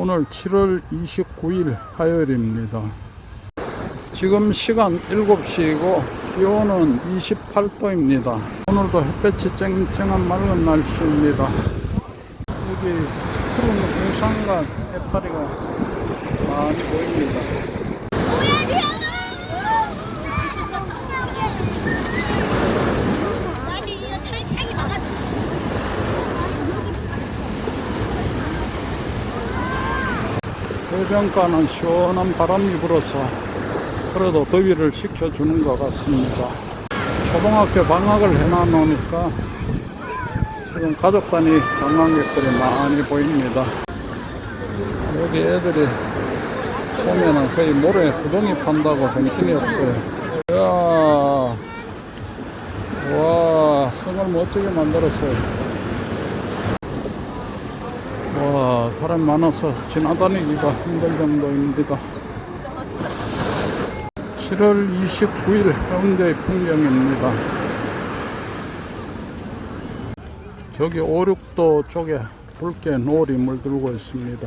오늘 7월 29일 화요일입니다. 지금 시간 7시이고 기온은 28도입니다. 오늘도 햇볕이 쨍쨍한 맑은 날씨입니다. 여기 푸른 우산과 해파리가 많이 보입니다. 아니 이거 철창이 막아줘. 해변가는 시원한 바람이 불어서 그래도 더위를 식혀주는 것 같습니다. 초등학교 방학을 해놔놓으니까 지금 가족 단위 관광객들이 많이 보입니다. 여기 애들이 보면은 거의 모래 구덩이 판다고 정신이 없어요. 이야, 와, 성을 멋지게 만들었어요. 와, 사람 많아서 지나다니기가 힘들 정도입니다. 7월 29일 해운대의 풍경입니다. 저기 5, 6도 쪽에 붉게 노을이 물들고 있습니다.